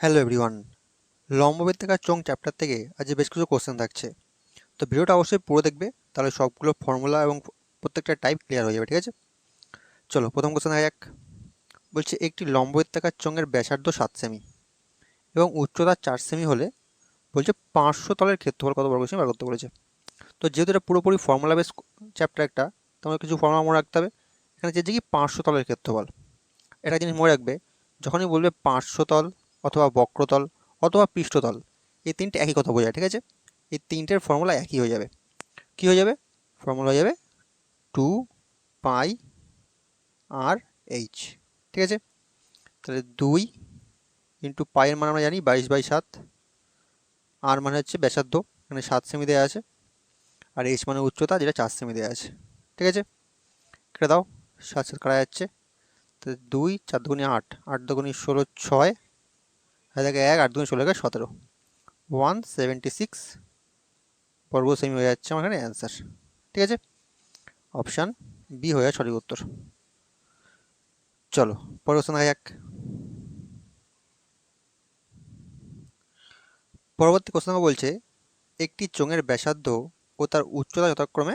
Hello everyone লম্ববৃত্তাকার চং chapter থেকে আজ বেশ কিছু কোশ্চেন থাকছে। তো ভিডিওটা অবশ্যই পুরো দেখবে, তাহলে সবগুলো ফর্মুলা এবং প্রত্যেকটা টাইপ ক্লিয়ার হয়ে যাবে, ঠিক আছে? চলো, প্রথম কোশ্চেন যাক বলছে, একটি লম্ববৃত্তাকার চোঙের ব্যাসার্ধ সাত সেমি এবং উচ্চতা চার সেমি হলে বলছে পাঁচশো তলের ক্ষেত্রফল কত বর্গ সেমি বার করতে বলেছে। তো যেহেতু এটা পুরোপুরি ফর্মুলা বেস চ্যাপ্টার একটা তোমার কিছু ফর্মুলা মনে রাখতে হবে। এখানে চেয়েছে কি পাঁচশো তলের ক্ষেত্রফল। এটা জিনিস মনে রাখবে, যখনই বলবে পাঁচশো তল অথবা বক্রতল অথবা পৃষ্ঠতল, এই তিনটে একই কথা বোঝায়, ঠিক আছে? এই তিনটের ফর্মুলা একই হয়ে যাবে। কি হয়ে যাবে? ফর্মুলা হয়ে যাবে টু পাই আর এইচ ঠিক আছে? তাহলে দুই ইন্টু পাইয়ের মানে আমরা জানি বাইশ বাই সাত আর মানে হচ্ছে ব্যাসার্ধ, এখানে সাত সেমি দেওয়া আছে, আর এইচ মানে উচ্চতা, যেটা চার সেমি দেওয়া আছে, ঠিক আছে? কেটে দাও, সাত সাত কাটা যাচ্ছে তো দুই চার দুগুনি আট আট দুগুনি ষোলো ছয় আর দেখে এক, আট দুগুনি ষোলো একে সতেরো। ওয়ান সেভেন্টি সিক্স বর্গ সেমি হয়ে যাচ্ছে আমার এখানে অ্যান্সার ঠিক আছে? অপশান বি হয়ে সঠিক উত্তর। চলো, পরের কোশ্চেন দেখা যাক। পরবর্তী কোশ্চেন বলছে, একটি চোঙের ব্যাসার্ধ ও তার উচ্চতা যথাক্রমে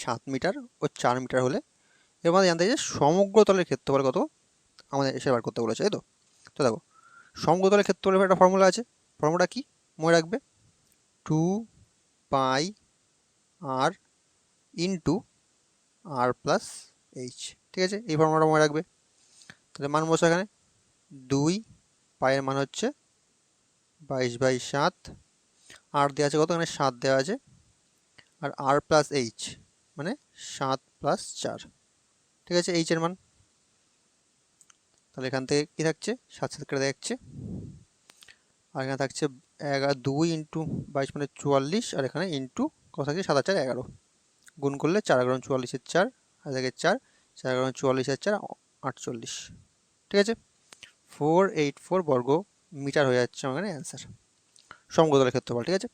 সাত মিটার ও চার মিটার হলে এর মধ্যে জানতে চাই সমগ্র তলের ক্ষেত্রফল কত? আমাদের এসে বার করতে বলেছে, তাই তো? তো দেখো সমগ্র তলের ক্ষেত্রফলের একটা ফর্মুলা আছে। ফর্মুলা কি? মনে রাখবে। Two pi r into r plus h ঠিক আছে? এই ফর্মুলাটা মনে রাখবে। তাহলে মান বসে এখানে। দুই পায়ের মান হচ্ছে বাইশ বাই সাত। আর দেওয়া আছে কত? এখানে সাত দেওয়া আছে। আর আর প্লাস এইচ মানে সাত প্লাস চার। ঠিক আছে? এইচের মান। তাহলে এখান থেকে কী থাকছে? সাত সাত কেটে যাচ্ছে আর এখানে থাকছে এগারো দুই ইন্টু বাইশ মানে চুয়াল্লিশ, আর এখানে ইন্টু কত থাকছে সাত চার এগারো। গুণ করলে চার এগারো চুয়াল্লিশের চার, আর থেকে চার চার এগারো চুয়াল্লিশের চার, আটচল্লিশ। ঠিক আছে? ফোর এইট ফোর বর্গ মিটার হয়ে যাচ্ছে আমার এখানে অ্যান্সার। সমগতলের ক্ষেত্রফল, ঠিক আছে?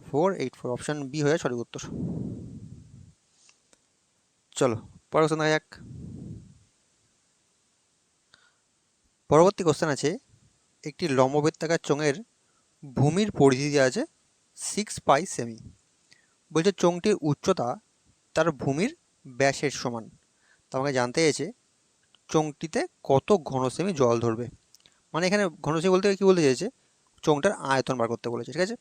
Four eight four option B হয়ে সঠিক উত্তর। চলো, পরের কোশ্চেন দেখা যাক। পরবর্তী কোশ্চেন আছে, একটি লম্ববৃত্তাকার চোঙের ভূমির পরিধি দেওয়া আছে সিক্স পাই সেমি বলছে চোঙটির উচ্চতা তার ভূমির ব্যাসের সমান। তো আমাকে জানতে চেয়েছে, চোঙটিতে কত ঘন সেমি জল ধরবে? মানে এখানে ঘন সেমি বলতে কী বলতে চেয়েছে? চোঙটার আয়তন বার করতে বলেছে, ঠিক আছে?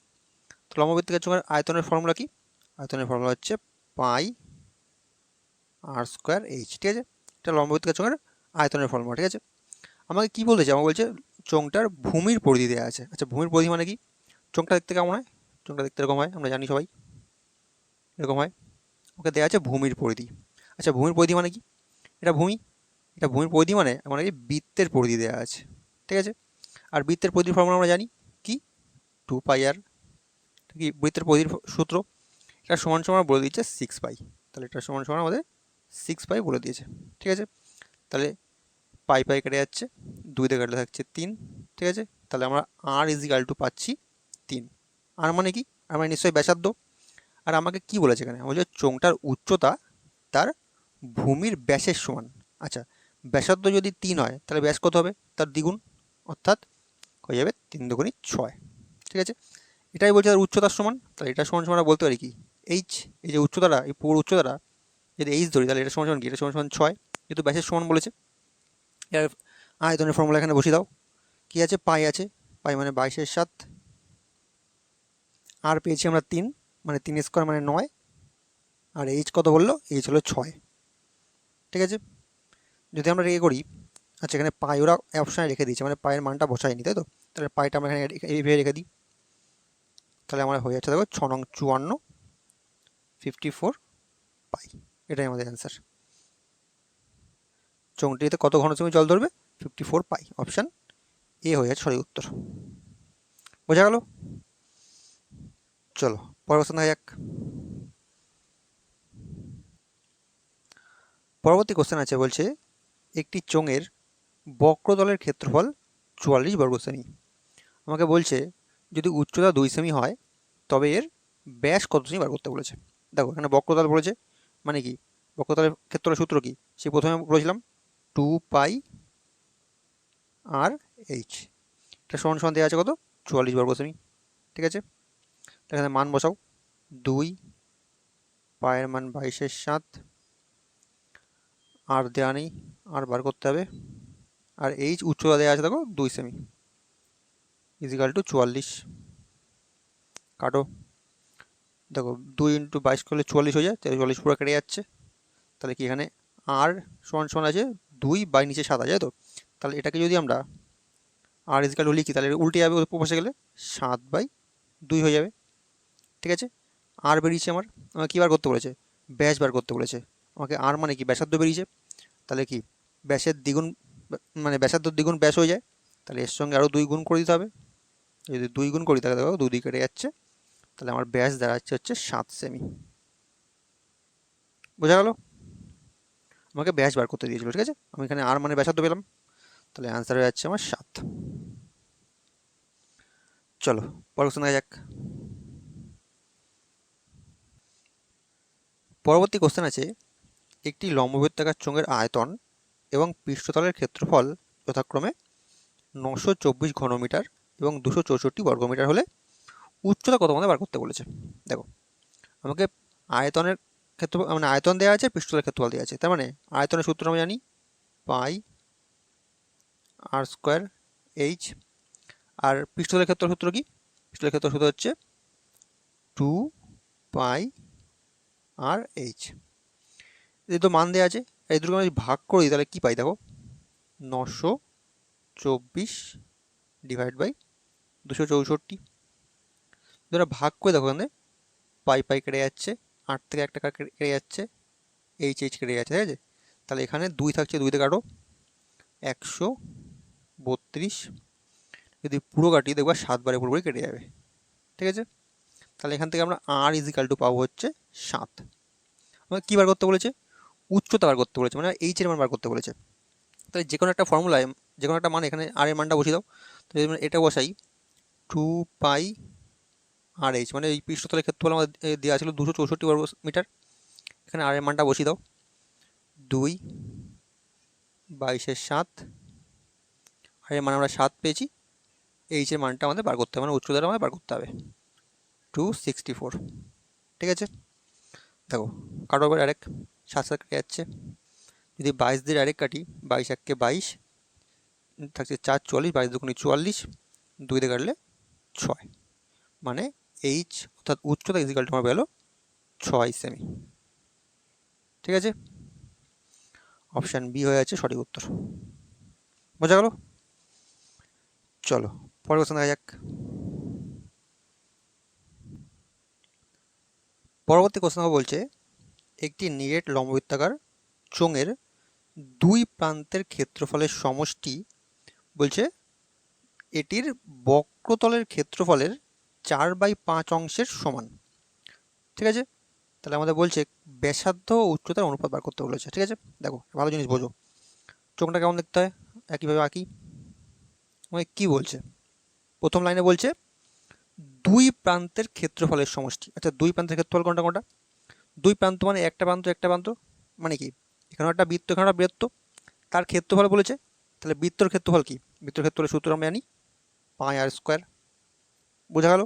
তো লম্ববৃত্তাকার চোঙের আয়তনের ফর্মুলা কি? আয়তনের ফর্মুলা হচ্ছে পাই আর স্কোয়ার এইচ ঠিক আছে? এটা লম্ববৃত্তাকার চোঙের আয়তনের ফর্মুলা ঠিক আছে? আমাকে কি চাই? আমাকে বলছে, চোঙটার ভূমির পরিধি দেওয়া আছে। আচ্ছা ভূমির পরিধি মানে কি? চোঙটা দেখতে কেমন হয়? চোঙটা দেখতে এরকম হয়, আমরা জানি সবাই। এরকম হয়। ওকে দেওয়া আছে ভূমির পরিধি। আচ্ছা ভূমির পরিধি মানে কি? এটা ভূমি? এটা ভূমির পরিধি মানে মানে কি? বৃত্তের পরিধি দেওয়া আছে। ঠিক আছে? আর বৃত্তের পরিধির ফর্মুলা আমরা জানি কি? Two pi r. কি বৃত্তের পরিধির সূত্র? এটা সমান সমান বলে দিচ্ছে সিক্স পাই তাহলে এটা সমান সমান আমাদের সিক্স পাই বলে দিয়েছে। ঠিক আছে? তাহলে পাই পাই কেটে যাচ্ছে, দুই দিয়ে কাটলে থাকছে তিন, ঠিক আছে? তাহলে আমরা আর ইজিকাল টু পাচ্ছি তিন। আর মানে কি? আর মানে নিশ্চয়ই ব্যাসার্ধ। আর আমাকে কি বলেছে এখানে? বলছে চোঙটার উচ্চতা তার ভূমির ব্যাসের সমান। আচ্ছা ব্যাসার্ধ যদি তিন হয়, তাহলে ব্যাস কত হবে? তার দ্বিগুণ, অর্থাৎ হয়ে যাবে তিন দুগুণি ছয়, ঠিক আছে? এটাই বলছে তার উচ্চতার সমান। তাহলে এটা সমান সমান বলতে পারি কি? এইচ এই যে উচ্চতাটা, এই পুরো উচ্চতাটা, যদি এইচ ধরি, তাহলে এটা সমান সমান কি? এটা সমান সমান ছয়, যেহেতু ব্যাসের সমান বলেছে। এর আয়তনের ফর্মুলা এখানে বসিয়ে দাও। কী আছে? পাই আছে। পাই মানে বাইশের সাত। আর পেয়েছি আমরা তিন। মানে তিন স্কোয়ার মানে নয়। আর এইচ কত বলল? এইচ হলো ছয়। ঠিক আছে? যদি আমরা রেখে করি আচ্ছা এখানে পাই ওরা অপশানে রেখে দিয়েছে। মানে পায়ের মানটা বসায়নি, তাই তো? তাহলে পাইটা আমরা এখানে এইভাবে রেখে দিই। তাহলে আমার হয়ে যাচ্ছে দেখো, ছ নং চুয়ান্ন ফিফটি ফোর পাই। এটাই আমাদের অ্যান্সার চোঙটিতে কত ঘন সেমি জল ধরবে? Fifty four pi option A হয়ে যাচ্ছে সঠিক উত্তর। বোঝা গেল? চলো কোশ্চেন দেখা যাক। পরবর্তী কোশ্চেন আছে, বলছে, একটি চোঙের বক্রতলের ক্ষেত্রফল চুয়াল্লিশ বর্গ সেমি আমাকে বলছে, যদি উচ্চতা দুই সেমি হয়, তবে এর ব্যাস কত সেমি বার করতে বলেছে? দেখো, এখানে বক্রতল বলেছে মানে কি? বক্রতলের ক্ষেত্রের সূত্র কি? সে প্রথমে বলেছিলাম টু পাই আর এইচ এটা সমান সমান দেওয়া আছে কত? চুয়াল্লিশ বর্গ সেমি। ঠিক আছে? এখানে মান বসাও। দুই পায়ের মান বাইশের সাত। আর দেওয়া নেই। আর বার করতে হবে। আর এইচ উচ্চতা দেওয়া আছে দেখো, দুই সেমি। ইজিক্যাল টু চুয়াল্লিশ। কাটো। দেখো, দুই ইন্টু বাইশ করলে চুয়াল্লিশ হয়ে যায়, তাহলে চুয়াল্লিশ পুরো কেটে যাচ্ছে। তাহলে কি এখানে আর সমান সমান আছে? দুই বাই নিচে সাত আছে তো? তাহলে এটাকে যদি আমরা আর ইজিক্যাল টু লিখি, তাহলে উল্টে যাবে বসে গেলে সাত বাই দুই হয়ে যাবে। ঠিক আছে? আর বেরিয়েছে আমার। আমাকে কী বার করতে বলেছে? ব্যাস বার করতে বলেছে। আমাকে আর মানে কি? ব্যাসার্ধ বেরিয়েছে। তাহলে কি? ব্যাসের দ্বিগুণ মানে ব্যাসার্ধ দ্বিগুণ ব্যাস হয়ে যায়। তাহলে এর সঙ্গে আরও দুই গুণ করে দিতে হবে। যদি দুই গুণ করি, তাহলে দেখো, দুই দিকে কেটে যাচ্ছে। তাহলে আমার ব্যাস দাঁড়াচ্ছে হচ্ছে সাত সেমি বোঝা গেল? আমাকে ব্যাস বার করতে দিয়েছিল, ঠিক আছে? আমি এখানে আর মানে ব্যাসার্ধ পেলাম। তাহলে অ্যান্সার হয়ে যাচ্ছে আমার সাত। চলো, পরের কোশ্চেন যাক। পরবর্তী কোশ্চেন আছে, একটি লম্ববৃত্তাকার চোঙের আয়তন এবং পৃষ্ঠতলের ক্ষেত্রফল যথাক্রমে নশো চব্বিশ ঘনমিটার এবং দুশো চৌষট্টি বর্গমিটার হলে উচ্চতা কত মধ্যে বার করতে বলেছে। দেখো, আমাকে আয়তনের ক্ষেত্র মানে আয়তন দেওয়া আছে, পৃষ্ঠতলের ক্ষেত্রফল দেওয়া আছে। তার মানে আয়তনের সূত্র আমি জানি, পাই আর স্কোয়ার এইচ। আর পৃষ্ঠতলের ক্ষেত্র সূত্র কি? পৃষ্ঠতলের ক্ষেত্র সূত্র হচ্ছে টু পাই আর এইচ। এই তো মান দেওয়া আছে, এই দুটো যদি ভাগ করি তাহলে কী পাই দেখো? নশো চব্বিশ ডিভাইড বাই দুশো চৌষট্টি। দুটো ভাগ করে দেখো এখানে, পাই পাই কেটে যাচ্ছে। আট থেকে একটা কেটে যাচ্ছে, এইচ এইচ কেটে যাচ্ছে, ঠিক আছে? তাহলে এখানে দুই থাকছে দুই থেকে কাটো। একশো বত্রিশ। যদি পুরো কাটি, দেখবা সাতবারে পুরোপুরি কেটে যাবে, ঠিক আছে? তাহলে এখান থেকে আমরা আর ইজিক্যাল টু পাবো হচ্ছে সাত। আমাকে কী বার করতে বলেছে? উচ্চতা বার করতে বলেছে মানে এইচের মান বার করতে বলেছে। তাহলে যে কোনো একটা ফর্মুলায় যে কোনো একটা মান এখানে আর এর মানটা বসিয়ে দাও। তো এটা বসাই টু পাই আর এইচ মানে এই পৃষ্ঠতলের ক্ষেত্রফল আমাদের দেওয়া ছিল দুশো চৌষট্টি বর্গ মিটার। এখানে আর এর মানটা বসিয়ে দাও। দুই বাইশের সাত, আর এর মানে আমরা সাত পেয়েছি। এইচের মানটা আমাদের বার করতে হবে মানে উচ্চতাটা আমাদের বার করতে হবে। Two sixty four. ঠিক আছে? দেখো, কাটো করে আরেক, সাত সাত কেটে যাচ্ছে। যদি বাইশ দিয়ে আরেক কাটি, বাইশ এককে বাইশ, থাকছে চার চুয়াল্লিশ, বাইশ দুগুণি চুয়াল্লিশ, দুই দিয়ে কাটলে ছয়। মানে এইচ অর্থাৎ উচ্চতা ইজিকাল টু আমার পেল ছয় সেমি ঠিক আছে? অপশান বি হয়ে আছে সঠিক উত্তর। বোঝা গেল? চলো, পরের কোশ্চেন দেখা যাক। পরবর্তী কোশ্চেন বলছে, একটি নিরেট লম্ববৃত্তাকার চোঙের দুই প্রান্তের ক্ষেত্রফলের সমষ্টি বলছে, এটির বক্রতলের ক্ষেত্রফলের চার বাই পাঁচ অংশের সমান। ঠিক আছে? তাহলে আমাদের বলছে ব্যাসার্ধ উচ্চতার অনুপাত বার করতে বলেছে। ঠিক আছে? দেখো, ভালো জিনিস বোঝো। চোখটা কেমন দেখতে হয়? একইভাবে আঁকি। মানে কী বলছে? প্রথম লাইনে বলছে, দুই প্রান্তের ক্ষেত্রফলের সমষ্টি। আচ্ছা দুই প্রান্তের ক্ষেত্রফল কোনটা কোনটা? দুই প্রান্ত মানে একটা প্রান্ত একটা প্রান্ত মানে কি? এখানে একটা বৃত্ত এখানে বৃত্ত। তার ক্ষেত্রফল বলেছে, তাহলে বৃত্তর ক্ষেত্রফল কি? বৃত্তর ক্ষেত্রফলের সূত্র আমরা জানি পাঁচ আর স্কোয়ার। বোঝা গেল?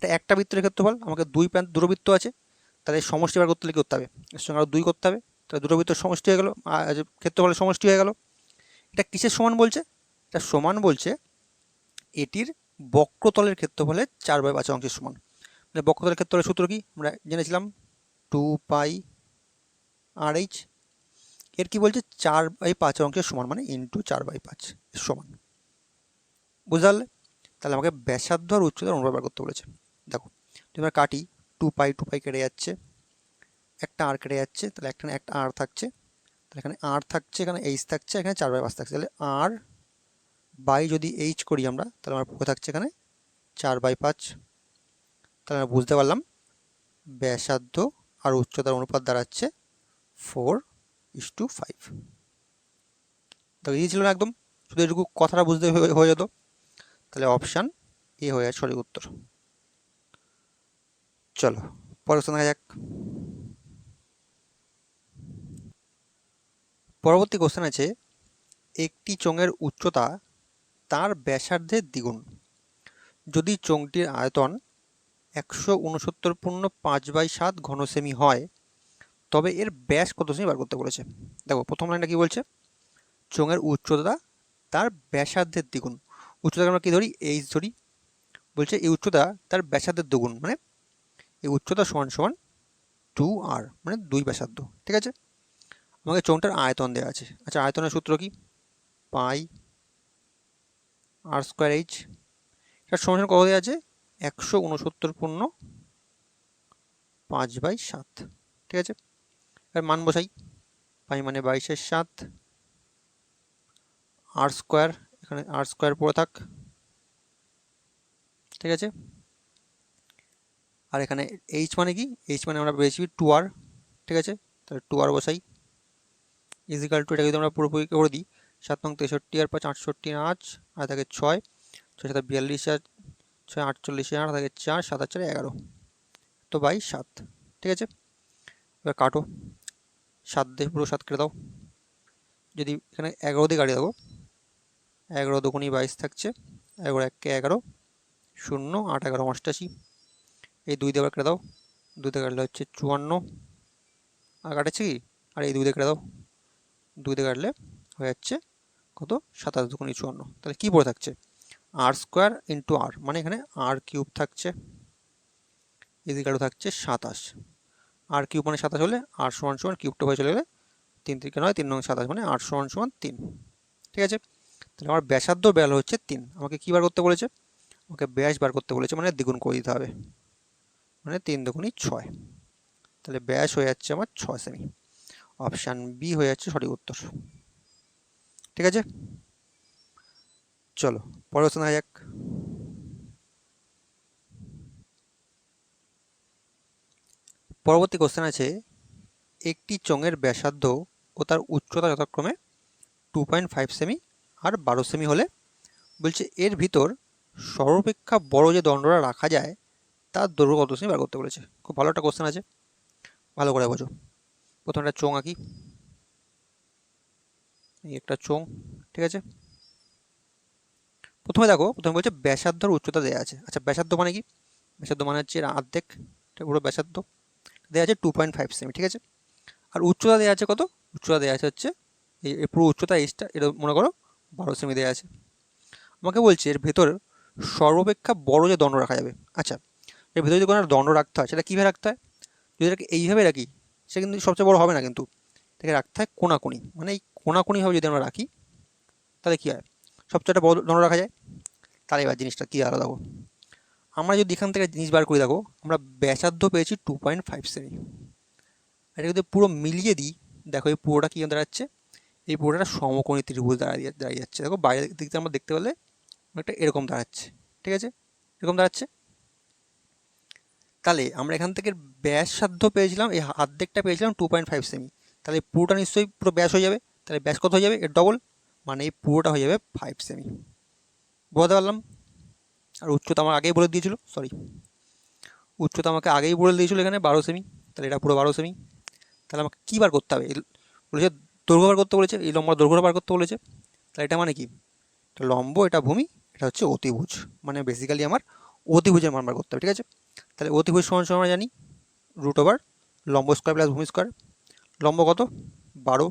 এটা একটা বৃত্তের ক্ষেত্রফল আমাকে দুই প্রান্ত দূরবৃত্ত আছে তাহলে সমষ্টি বার করতে করতে হবে। এর সঙ্গে আরও দুই করতে হবে, তাহলে দুটো বৃত্তর সমষ্টি হয়ে গেল ক্ষেত্রফলের সমষ্টি হয়ে গেল। এটা কিসের সমান বলছে? এটা সমান বলছে এটির বক্রতলের ক্ষেত্রফলের চার বাই পাঁচ অংশের সমান। মানে বক্রতলের ক্ষেত্রফলের সূত্র কি? আমরা জেনেছিলাম টু পাই আর এইচ, এর কি বলছে? চার বাই পাঁচ অংশের সমান মানে ইন্টু চার বাই পাঁচ সমান। বুঝতে তাহলে আমাকে ব্যাসার্ধ আর উচ্চতার অনুপাত বার করতে বলেছে। দেখো আমরা কাটি টু পাই টু পাই কেটে যাচ্ছে, একটা আর কেটে যাচ্ছে, তাহলে একটা একটা আর থাকছে, তাহলে এখানে আর থাকছে, এখানে এইচ থাকছে, এখানে চার বাই পাঁচ থাকছে, তাহলে আর বাই যদি এইচ করি আমরা, তাহলে আমার পক্ষে থাকছে এখানে চার বাই পাঁচ। তাহলে আমরা বুঝতে পারলাম, ব্যাসার্ধ আর উচ্চতার অনুপাত দাঁড়াচ্ছে ফোর ইস টু ফাইভ দেখো ইয়ে ছিল না একদম, শুধু এটুকু কথাটা বুঝতে হয়ে যেত। তাহলে অপশান এ হয়ে আছে সঠিক উত্তর। চলো, পরের দেখা যাক। পরবর্তী কোশ্চেন আছে, একটি চোঙের উচ্চতা তার ব্যাসার্ধের দ্বিগুণ। যদি চোঙটির আয়তন একশো উনসত্তর পূর্ণ পাঁচ বাই সাত ঘন হয়, তবে এর ব্যাস কত সেমি বার করতে বলেছে? দেখো, প্রথম লাইনটা কি বলছে? চোঙের উচ্চতা তার ব্যাসার্ধের দ্বিগুণ। উচ্চতাকে আমরা কী ধরি? এইচ ধরি। বলছে এই উচ্চতা তার ব্যাসার্ধের দ্বিগুণ মানে এই উচ্চতা সমান সমান টু আর মানে দুই ব্যাসার্ধ, ঠিক আছে? আমাকে চোঙটার আয়তন দেওয়া আছে। আচ্ছা আয়তনের সূত্র কি? পাই আর স্কোয়ার এইচ এটার সমান কত দেওয়া আছে? একশো উনসত্তর পূর্ণ পাঁচ বাই সাত, ঠিক আছে? এবার মান বসাই। পাই মানে বাইশের সাত। আর স্কোয়ার এখানে আর স্কোয়ার পড়ে থাক। ঠিক আছে? আর এখানে এইচ মানে কি? এইচ মানে আমরা পেয়েছি টু আর ঠিক আছে? তাহলে টু আর বসাই। ইজিক্যাল টু এটাকে যদি আমরা পুরোপুরি করে দিই, সাত নং তেষট্টি আর পাঁচ আটষট্টি আঁচ আর থাকে ছয়। ছয় সাথে বিয়াল্লিশ আর ছয় আটচল্লিশে আট থাকে চার, সাত আর চার এগারো। তো বাই সাত, ঠিক আছে? এবার কাটো। সাত দিয়ে পুরো সাত কেটে দাও। যদি এখানে এগারো দিয়ে কাটিয়ে দেবো এগারো দুগুনি বাইশ থাকছে। এগারো এককে এগারো, শূন্য আট এগারো, অষ্টাশি। এই দুই দিয়ে কেটে দাও। দুই দিয়ে কাটলে হচ্ছে চুয়ান্ন। আর কাটেছে কি? আর এই দুই দিয়ে কেটে দাও। দুই দিয়ে কাটলে হয়ে যাচ্ছে কত? সাতাশ দুগুনি চুয়ান্ন। তাহলে কী পড়ে থাকছে? আর স্কোয়ার ইন্টু আর মানে এখানে আর কিউব থাকছে। ইজিকালু থাকছে সাতাশ। আর কিউব মানে সাতাশ হলে আর সমান সমান কিউবটা হয়ে চলে গেলে তিন থেকে নয়, তিন নং সাতাশ মানে আট সমান সমান তিন। ঠিক আছে? তাহলে আমার ব্যাসার্ধ বেল হচ্ছে তিন। আমাকে কী বার করতে বলেছে? আমাকে ব্যাস বার করতে বলেছে মানে দ্বিগুণ করে দিতে হবে। মানে তিন দুগুণই ছয়। তাহলে ব্যাস হয়ে যাচ্ছে আমার ছয় সেমি অপশান বি হয়ে যাচ্ছে সঠিক উত্তর। ঠিক আছে? চলো, পরের প্রশ্ন যাক। পরবর্তী কোশ্চেন আছে, একটি চোঙের ব্যাসার্ধ ও তার উচ্চতা যথাক্রমে টু পয়েন্ট ফাইভ সেমি আর বারো সেমি হলে। বলছে, এর ভিতর সর্বাপেক্ষা বড় যে দণ্ডটা রাখা যায় তার দৈর্ঘ্য কত সেমি বার করতে বলেছে। খুব ভালো একটা কোশ্চেন আছে। ভালো করে বোঝো। প্রথমে একটা চোঙ আঁকি। এই একটা চোঙ, ঠিক আছে? প্রথমে দেখো, প্রথমে বলছে ব্যাসার্ধর উচ্চতা দেওয়া আছে। আচ্ছা ব্যাসার্ধ মানে কি? ব্যাসার্ধ মানে হচ্ছে অর্ধেক পুরো ব্যাসার্ধ। দেওয়া আছে টু পয়েন্ট ফাইভ সেমি ঠিক আছে? আর উচ্চতা দেওয়া আছে কত? উচ্চতা দেওয়া আছে হচ্ছে, এই পুরো উচ্চতা এইচটা এটা মনে করো বারো সেমি দেওয়া আছে। আমাকে বলছে এর ভেতর সর্বাপেক্ষা বড় যে দণ্ড রাখা যাবে। আচ্ছা এর ভিতরে যদি কোনো একটা দণ্ড রাখতে হয়, সেটা কীভাবে রাখতে হয়? যদি এটাকে এইভাবে রাখি, সে কিন্তু সবচেয়ে বড় হবে না কিন্তু। এটাকে রাখতে হয় কোনাকুনি। মানে এই কোনাকুনিভাবে যদি আমরা রাখি, তাহলে কী হয়? সবচেয়ে একটা বড় দণ্ড রাখা যায়। তাহলে এবার জিনিসটা কী আলাদা দেখো আমরা যদি এখান থেকে জিনিস বার করি, দেখো, আমরা ব্যাসার্ধ পেয়েছি টু পয়েন্ট ফাইভ সেমি এটা যদি পুরো মিলিয়ে দিই, দেখো, এই পুরোটা কী দাঁড়াচ্ছে? এই পুরোটা সমকোণী ত্রিভুজ দাঁড়িয়ে দাঁড়িয়ে যাচ্ছে। দেখো, বাইরের দিক থেকে আমরা দেখতে পেলে অনেকটা এরকম দাঁড়াচ্ছে। ঠিক আছে? এরকম দাঁড়াচ্ছে। তাহলে আমরা এখান থেকে ব্যাস সাধ্য পেয়েছিলাম, এই অর্ধেকটা পেয়েছিলাম টু পয়েন্ট ফাইভ সেমি তাহলে পুরোটা নিশ্চয়ই পুরো ব্যাস হয়ে যাবে। তাহলে ব্যাস কত হয়ে যাবে? এর ডবল মানে এই পুরোটা হয়ে যাবে ফাইভ সেমি বোঝাতে পারলাম? আর উচ্চতা আমার আগেই বলে দিয়েছিল সরি উচ্চতা আমাকে আগেই বলে দিয়েছিল এখানে বারো সেমি তাহলে এটা পুরো বারো সেমি তাহলে আমাকে কী বার করতে হবে? বলেছে দৈর্ঘ্য বার করতে বলেছে, এই লম্বা দৈর্ঘ্য বার করতে বলেছে। তাহলে এটা মানে কি? লম্ব, এটা ভূমি, এটা হচ্ছে অতিভুজ। মানে বেসিক্যালি আমার অতিভুজের মান বার করতে হবে, ঠিক আছে? তাহলে অতিভুজ সমান সমান জানি রুট ওভার লম্ব স্কোয়ার প্লাস ভূমি স্কোয়ার লম্ব কত? বারো।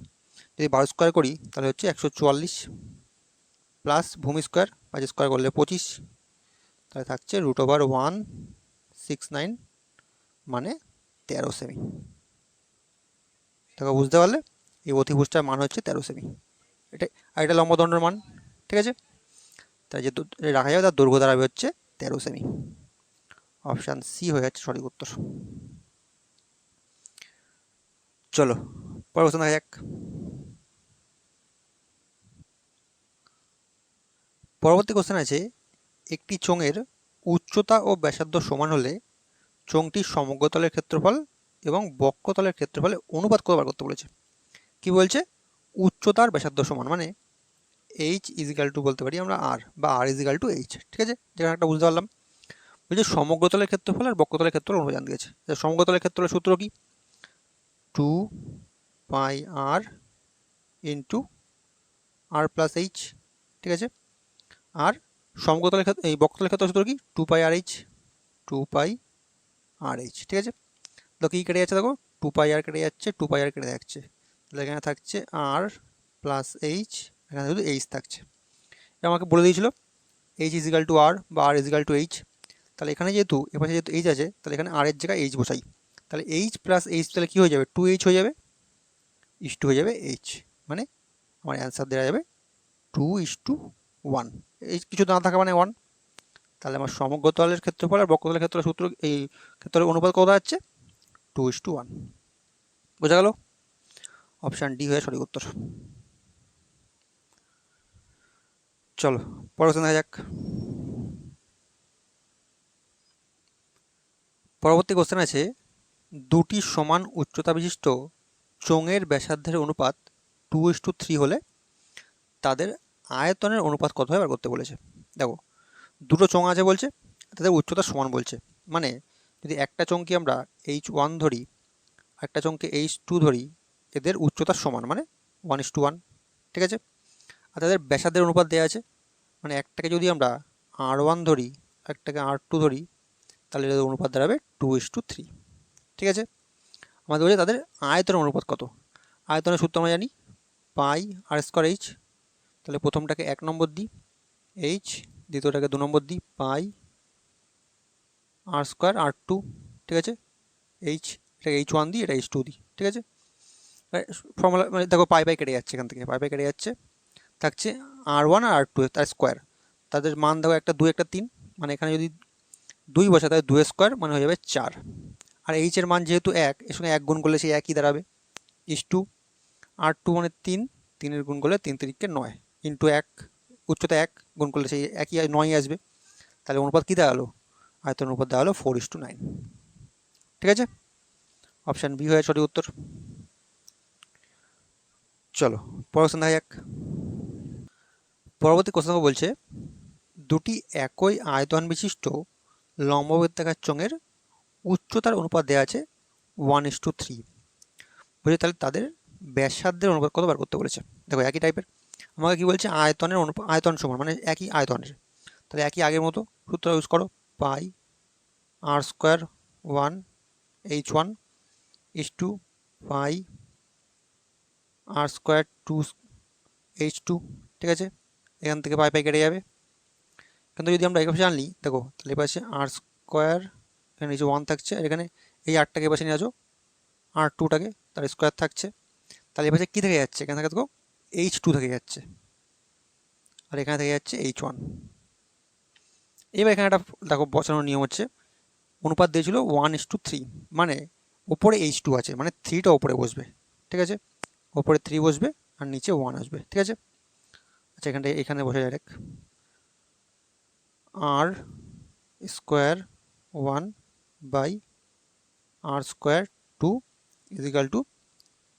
যদি বারো স্কোয়ার করি, তাহলে হচ্ছে একশো চুয়াল্লিশ প্লাস ভূমি স্কোয়ার পাঁচ স্কোয়ার করলে পঁচিশ। তাহলে থাকছে root over one six nine মানে তেরো সেমি দেখো, বুঝতে পারলে? এই অতিভুজটার মান হচ্ছে তেরো সেমি এটা আর এটা লম্বদণ্ডের মান, ঠিক আছে? তাই যে রাখা যাবে তার দৈর্ঘ্য দাঁড়াবে হচ্ছে তেরো সেমি অপশান সি হয়ে যাচ্ছে সঠিক উত্তর। চলো পরবর্তী দেখা যাক। পরবর্তী কোশ্চেন আছে, একটি চোঙের উচ্চতা ও ব্যাসার্ধ সমান হলে চোঙটির সমগ্রতলের ক্ষেত্রফল এবং বক্ষতলের ক্ষেত্রফলে অনুপাত করে করতে বলেছে? কি বলছে? উচ্চতার ব্যাসার্ধ সমান মানে এইচ ইজিক্যাল টু বলতে পারি আমরা আর বা আর ইজিক্যাল টু এইচ ঠিক আছে? যেখানে একটা বুঝতে পারলাম। বলছে সমগ্রতলের ক্ষেত্রফল আর বক্ষতলের ক্ষেত্রফল অনুযায়ী দিয়েছে সমগ্রতলের ক্ষেত্রফলের সূত্র কি? Two pi r into r plus h ঠিক আছে? আর সমগ্রতলের ক্ষেত্রে, এই বক্রতলের ক্ষেত্রে সূত্র কি? Two pi r h two pi r h ঠিক আছে? তো কী কেটে যাচ্ছে দেখো? টু পাই আর কেটে যাচ্ছে টু পাই আর কেটে যাচ্ছে। তাহলে এখানে থাকছে আর প্লাস এইচ এখানে শুধু এইচ থাকছে। আমাকে বলে দিয়েছিল এইচ ইজিক্যাল টু আর বা আর ইজিক্যাল টু এইচ তাহলে এখানে যেহেতু এপাশে যেহেতু এইচ আছে, তাহলে এখানে আর এর জায়গায় এইচ বসাই। তাহলে এইচ প্লাস এইচ তাহলে কী হয়ে যাবে? টু এইচ হয়ে যাবে? ইস টু হয়ে যাবে এইচ মানে আমার অ্যান্সার দেওয়া যাবে টু ইস টু ওয়ান এই কিছু না থাকা মানে ওয়ান তাহলে আমার সমগ্র তলের ক্ষেত্রফল আর বক্রতলের ক্ষেত্রে সূত্র, এই ক্ষেত্রের অনুপাত কত যাচ্ছে? টু ইস টু ওয়ান বোঝা গেল? অপশান ডি হয়ে সঠিক উত্তর। চলো, পরের দেখা যাক। পরবর্তী কোশ্চেন আছে, দুটি সমান উচ্চতা বিশিষ্ট চোঙের ব্যাসার্ধের অনুপাত টু ইস টু থ্রি হলে তাদের আয়তনের অনুপাত কত হয় বার করতে বলেছে। দেখো, দুটো চোঙ আছে বলছে, তাদের উচ্চতা সমান বলছে। মানে যদি একটা চোঙকে আমরা এইচ ওয়ান ধরি একটা চোঙকে এইচ টু ধরি, এদের উচ্চতা সমান মানে ওয়ান ইস টু ওয়ান ঠিক আছে? আর তাদের ব্যাসার্ধের অনুপাত দেওয়া আছে মানে একটাকে যদি আমরা আর ওয়ান ধরি, একটাকে আর টু ধরি তাহলে এদের অনুপাত দাঁড়াবে টু ইস টু থ্রি ঠিক আছে? আমাদের বলছে তাদের আয়তনের অনুপাত কত? আয়তনের সূত্র আমরা জানি, পাই আর স্কোয়ার এইচ তাহলে প্রথমটাকে এক নম্বর দিই এইচ দ্বিতীয়টাকে দু নম্বর দিই, পাই আর স্কোয়ার আর টু ঠিক আছে? এইচ এটাকে এইচ ওয়ান দিই, এটা এইচ টু দিই, ঠিক আছে? ফর্মুলা মানে দেখো পাই পাই কেটে যাচ্ছে এখান থেকে, পাই পাই কেটে যাচ্ছে, থাকছে আর ওয়ান আর আর টু তার স্কোয়ার তাদের মান দেখো একটা দুই, একটা তিন মানে এখানে যদি দুই বসে তাহলে দুই স্কোয়ার মানে হয়ে যাবে চার। আর এইচের মান যেহেতু এক, এর সঙ্গে এক গুণ করলে সেই একই দাঁড়াবে। ইস টু আর টু মানে তিন, তিনের গুণ করলে তিন তিরিখকে নয়। ইন্টু এক, উচ্চতা এক, গুণ করলে সেই একই নয় আসবে। তাহলে অনুপাত কী হলো আয়তন অনুপাত হলো ফোর ইস টু নাইন ঠিক আছে? অপশান বি হয়ে সঠিক উত্তর। চলো পড়াশোনা দেখা যাক। পরবর্তী কোশ্চেন বলছে, দুটি একই আয়তন বিশিষ্ট লম্ববৃত্তাকার চোঙের উচ্চতার অনুপাত দেওয়া আছে ওয়ান ইস টু থ্রি বুঝলি? তাহলে তাদের ব্যাসার্ধের অনুপাত কত বার করতে বলেছে? দেখো, একই টাইপের আমাকে কি বলছে? আয়তনের অনুপাত আয়তন সমান মানে একই আয়তনের। তাহলে একই আগের মতো সূত্র ইউজ করো। Pi r square one h one is two pi r square two h two ঠিক আছে? এখান থেকে পাই পাই কেটে যাবে। কিন্তু যদি আমরা এপাশে আনলি দেখো, তাহলে এপাশে আর স্কোয়ার এখানে নিচে ওয়ান থাকছে, আর এখানে এই আটটাকে এপাশে নিয়ে আসো আর টুটাকে তার স্কোয়ার থাকছে। তাহলে এপাশে কী থেকে যাচ্ছে? এখানে থেকে দেখো এইচ টু থেকে যাচ্ছে। আর এখানে থেকে যাচ্ছে এইচ ওয়ান এবার এখানে একটা, দেখো, বসানোর নিয়ম হচ্ছে, অনুপাত দিয়েছিল ওয়ান ইস টু থ্রি মানে ওপরে এইচ টু আছে মানে থ্রিটা ওপরে বসবে, ঠিক আছে? ওপরে থ্রি বসবে, আর নিচে ওয়ান আসবে, ঠিক আছে? আচ্ছা এখানটা এখানে বসে direct r square one by r square two is equal two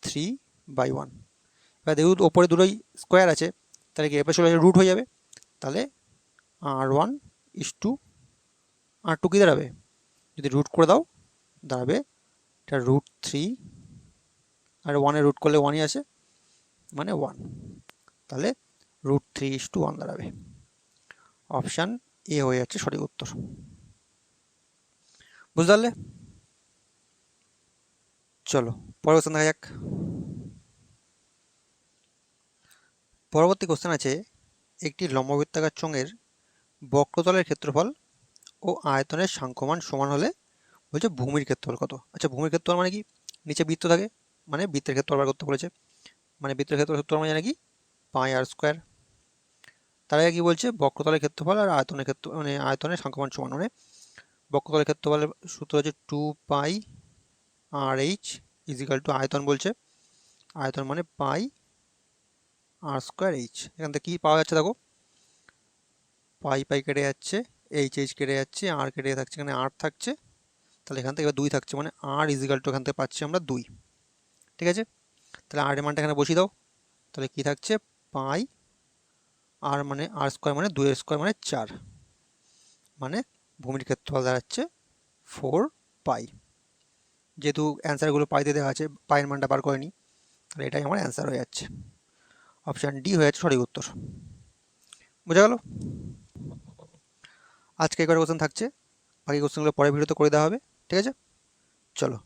three by one এবার দেখুন ওপরে দুটোই স্কোয়ার আছে, তাহলে কি এবার চলে রুট হয়ে যাবে? তাহলে r one is two r two কী দাঁড়াবে? যদি রুট করে দাও, দাঁড়াবে এটা রুট থ্রি আর ওয়ানে রুট করলে ওয়ানই আসে মানে ওয়ান তাহলে root three is two one দাঁড়াবে। অপশান এ হয়ে যাচ্ছে সঠিক উত্তর। বুঝতে পারলে? চলো কোশ্চেন দেখা যাক। পরবর্তী কোশ্চেন আছে, একটি লম্ববৃত্তাকার চোঙের বক্রতলের ক্ষেত্রফল ও আয়তনের সাংখ্যমান সমান হলে বলছে ভূমির ক্ষেত্রফল কত? আচ্ছা ভূমির ক্ষেত্রফল মানে কি? নিচে বৃত্ত থাকে মানে বৃত্তের ক্ষেত্রফল বার করতে বলেছে। মানে বৃত্তের ক্ষেত্রফল সূত্র জানি কি? পাই আর স্কোয়ার তার আগে কি বলছে? বক্রতলের ক্ষেত্রফল আর আয়তনের ক্ষেত্র মানে আয়তনের সংখ্যমান সমান মানে বক্রতলের ক্ষেত্রফলের সূত্র হচ্ছে two pi r h is equal two আয়তন বলছে। আয়তন মানে পাই আর স্কোয়ার এইচ এখান থেকে কী পাওয়া যাচ্ছে দেখো? পাই পাই কেটে যাচ্ছে এইচ এইচ কেটে যাচ্ছে আর কেটে থাকছে, এখানে আর থাকছে। তাহলে এখান থেকে এবার দুই থাকছে মানে আর ইজিক্যাল টু এখান থেকে পাচ্ছি আমরা দুই। ঠিক আছে? তাহলে আর মানটা এখানে বসিয়ে দাও। তাহলে কী থাকছে? পাই আর মানে আর স্কোয়ার মানে দুই স্কোয়ার মানে চার। মানে ভূমির ক্ষেত্রফল দাঁড়াচ্ছে ফোর পাই যেহেতু অ্যান্সারগুলো পাইতে দেওয়া আছে পায়ের মানটা বার করে নিই তাহলে এটাই আমার অ্যান্সার হয়ে যাচ্ছে। অপশান ডি হয়ে যাচ্ছে সঠিক উত্তর। বোঝা গেল? আজকে কটা কোশ্চেন থাকছে, বাকি কোশ্চেনগুলো পরের ভিডিওতে করে দেওয়া হবে, ঠিক আছে? চলো।